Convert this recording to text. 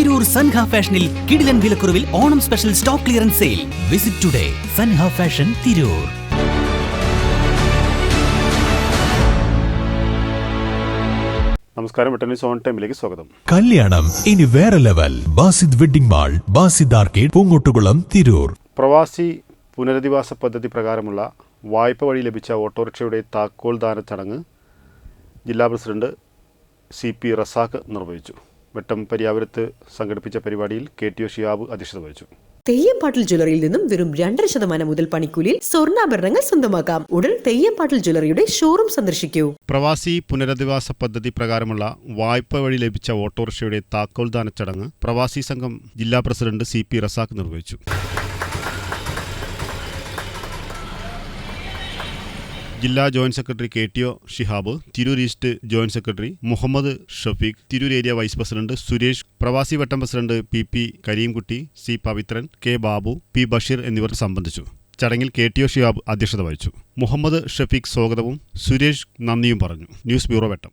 തിരൂർ സൻഹ ഫാഷനിൽ കിടിലൻ വിലക്കുറവിൽ Onam special stock clearance sale. Visit today Sanha fashion Tirur. നമസ്കാരം വെട്ടനി സോൺ ടൈമിലേക്ക് സ്വാഗതം. കല്യാണം ഇനി വേറെ level Basid wedding mall Basid arcade Poongottukulam Tirur. പ്രവാസി പുനരധിവാസ പദ്ധതി പ്രകാരമുള്ള വായ്പ വഴി ലഭിച്ച ഓട്ടോറിക്ഷയുടെ താക്കോൽ ദാന ചടങ്ങ് ജില്ലാ പ്രസിഡന്റ് സി പി റസാഖ് നിർവഹിച്ചു. വെട്ടം പരിയാപുരത്ത് സംഘടിപ്പിച്ച പരിപാടിയിൽ കെ ടി ഒ ഷിയാബ് അധ്യക്ഷത വഹിച്ചു. തെയ്യംപാട്ടിൽ ജ്വല്ലറിയിൽ നിന്നും വെറും രണ്ടര ശതമാനം മുതൽ പണിക്കൂലിയിൽ സ്വർണാഭരണങ്ങൾ സ്വന്തമാക്കാം. ഉടൻ തെയ്യംപാട്ടിൽ ജ്വല്ലറിയുടെ ഷോറൂം സന്ദർശിക്കൂ. പ്രവാസി പുനരധിവാസ പദ്ധതി പ്രകാരമുള്ള വായ്പ വഴി ലഭിച്ച ഓട്ടോറിക്ഷയുടെ താക്കോൽദാന ചടങ്ങ് പ്രവാസി സംഘം ജില്ലാ പ്രസിഡന്റ് സി പി റസാഖ് നിർവഹിച്ചു. ജില്ലാ joint secretary K T O Shihab Tirur east joint secretary Muhammad Shafeeq Tirur area vice president Suresh പ്രവാസി വട്ടം president P P Karimkutty C Pavithran K Babu P Basheer എന്നിവർ സംബന്ധിച്ചു. ചടങ്ങിൽ കെ ടി ഒ ഷിഹാബ് അധ്യക്ഷത വഹിച്ചു. മുഹമ്മദ് ഷഫീഖ് സ്വാഗതവും സുരേഷ് നന്ദിയും പറഞ്ഞു. News bureau Vettam.